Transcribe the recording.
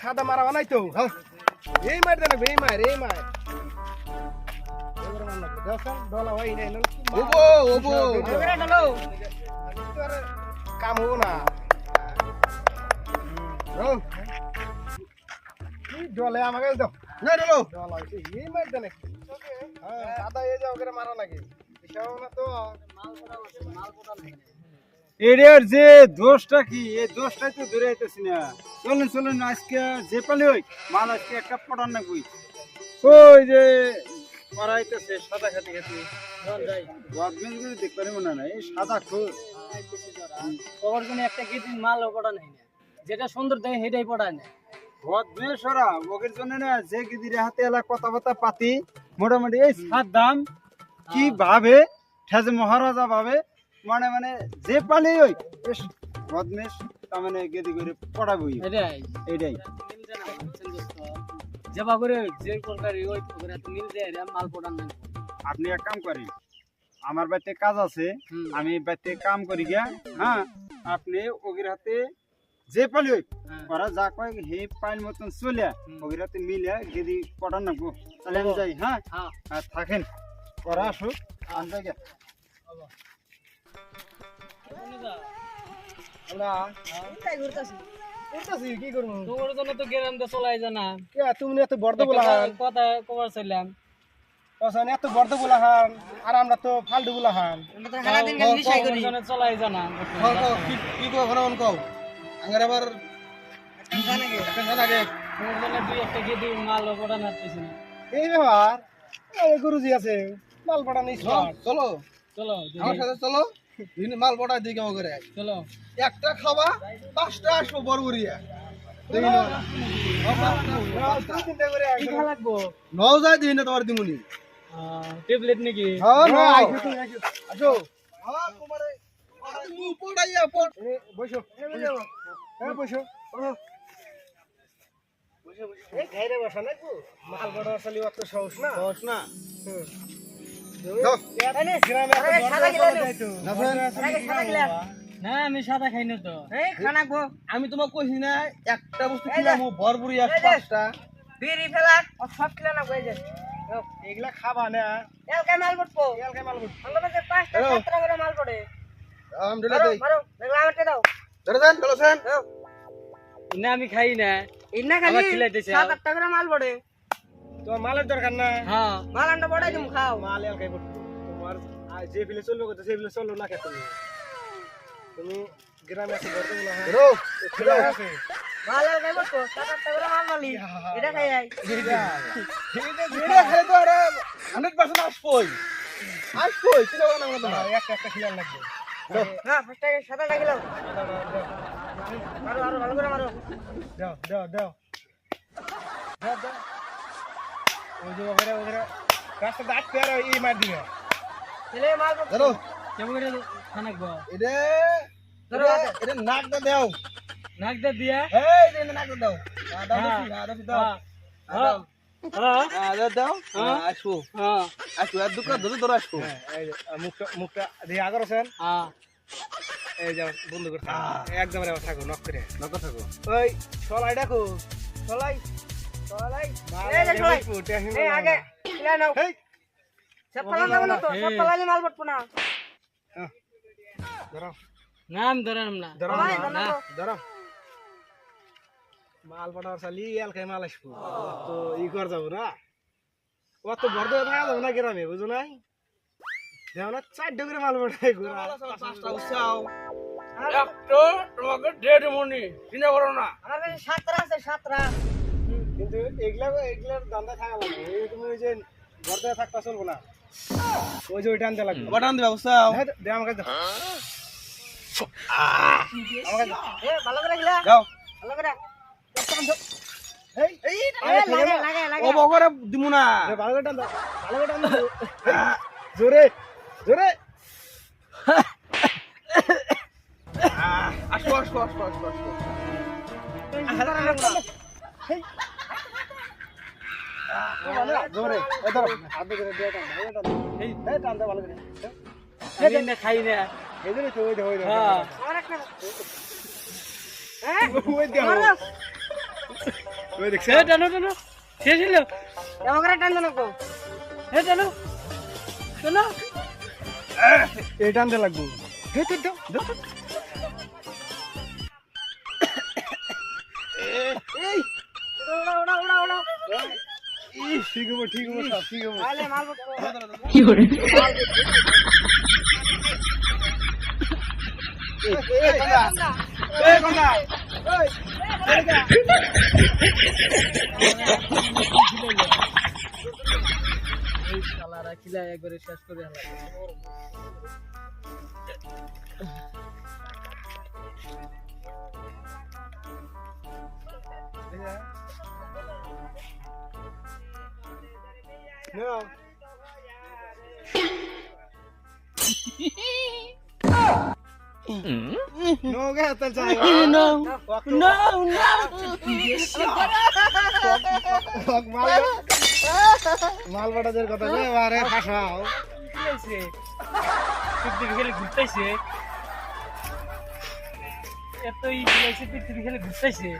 সাদা মারা বানাই তো। হ্যাঁ। এই মার দেন এই মার এই মার কাম হব না। ডলে আমাকে দাও। না ডলো এই মার দেন। হ্যাঁ সাদা এই যাও মারা নাকি এসব না তো এর যে দোষটা কি? এই দোষটাই তো ধরে আইতেছি না। চলেন চলেন আজকে যে পালে ওই মাল আজকে একটা পটান না কই। ওই যে পড়াইতেছে সাদা খাতে খাতে। গভর্নমেন্টগুলো দেখতে পারি মনে না? এই সাদা খোর কবার কোনো একটা গেদিন মাল পড়া নাই না। যেটা সুন্দর দেখে সেটাই না। ওরা ওগের জন্য না যে গিদিরে হাতে এলা কথাবার্তা পাতি মোটামুটি এই সাত দাম কি ভাবে? ঠেজে মহারাজা ভাবে? মানে মানে যে পালে ওই বেশ বদমেশ তার মানে গেদি করে পড়াবই। এটাই। দোস্ত যেবা করে যে প্রকার ওই করে তো মিল যায় মাল পড়ান আপনি এক কাম করেন আমার বাড়িতে কাজ আছে আমি বাড়িতে কাম করি গিয়া হ্যাঁ আপনি ওগের হাতে যে পালি ওই হ্যাঁ। ওরা যা কয় হে পাইল মতন চলে। ওগের হাতে মিলে গেদি পড়ান নাকবো তাহলে আমি যাই হ্যাঁ? হ্যাঁ। থাকেন। ওরা আসুক আনতে গিয়া। কি করব? তোমার জন্য তো গেরাম দিয়ে চলাই জানা কে তুমি এত বর্দ বলা কথা কবার চাইলাম। অসান এত বর্দ বলা হান আর আমরা তো ফালতু বলা হান চলাই জানা কি কো এখন অন কও। আঙ্গার আবার গে এই ব্যাপার গুরুজি আছে। মাল পড়া নেই চলো। চলো আমার সাথে চলো। মাল পড়া দিকে করে চলো। একটা খাবা পাঁচটা আসব খা নও যায় দিন তোমার দিমুনি। ট্যাবলেট নাকি? আসো। বসো। বসো। এই ঘাইরে বসা না মাল বড় আসলে অত সহজ না। সহজ না। না আমি সাদা খাই না তো। আমি তোমাকে কইছি না একটা বস্তু কিলাম ভরপুরি এক পাঁচটা বিড়ি ফেলা ও সব খেলে না কয়ে এগুলা খাবা না। এলকা মাল পড়ব এলকে মাল আমরা কাছে পাঁচটা। সাতটা করে মাল পড়ে। আম দিলে মারো দেই মারো দেখলা আমারটা দাও। ধরে দেন চলো সেন না আমি খাই না। ইন্না খালি সাত আটটা করে মাল পড়ে। তোমার মালের দরকার না। হ্যাঁ। মাল আন্ডা পড়াই তুমি খাও। মাল এলকে পড়তো তোমার আজ যে ফিলে চলল কথা সেই ফিলে চলল না কে তুমি তুমি গ্রামে আছে বর্দ বলা হয়। রো আছে। মাল এলকা পড়ব সাত আটটা করে মাল। মালি এটা খাই আই এটা খালি তো আরে 100% আসবই। আসবই করো না আমরা তোমার একটা একটা খিলার লাগবে। না ফার্স্টে সাদা লাগিলাম মারো আরও ভালো করে মারো। দাও দাও দাও। দাও দাও। ওই যে ওখানে ওখানে। রাস্তা দাঁত পেয়ার এই মার দিবে ছেলে মাল ধরো। কেমন করে খানাকবো এটা ধরো এটা নাকটা দাও। নাক দা দিয়া। এই যে নাকটা দাও। দাও। দাও। দাও? দাও আর একদম থাকো নক করে। নক থাকো। ওই সলাই ডাকো। সলাই। না তো। না না। আমি ধরাম না। ধরো ভাই, না, ধরো। ধরো মাল পড়ার চালি এলকাই মাল আসব। তো ই কর যাব না। অত বড় থাকা যাব না গ্রামে বুঝো নাই? দেখো না চার ডগরে মাল পড়াই ঘোরা। পাঁচটা উৎসাও তোমাকে ডেড মনি চিন্তা করো না। আমার কাছে আছে সাতটা। কিন্তু এগুলা এগুলার দান্দা থাকা লাগবে এই তুমি ওই যে ঘরতে থাকতে চলবো না ওই যে ওইটা আনতে লাগবে ওটা আনতে ব্যবস্থাও দে আমার কাছে দাও। আমার কাছে ভালো করে খিলা দাও ভালো করে এই এই এ, লাগে লাগে লাগে বকরে দিমু না ভালো করে টান দাও ভালো করে টান দাও জোরে জোরে আসো আসো আসো আসো আসো খাই না এ টানো টানো শেষ হলো টান না এ টানো টানো এই টানতে লাগবো হে তো দাও এই ওড়া ওড়া ওড়া। ঠিক হব ঠিক সব ঠিক একবারে শেষ করে No. No, get the time. No, no, মাল বাটাদের কথা রে আরে ফাঁসাও পৃথিবী খেলে ঘুরতেছে। এতই পৃথিবী খেলে ঘুরতেছে।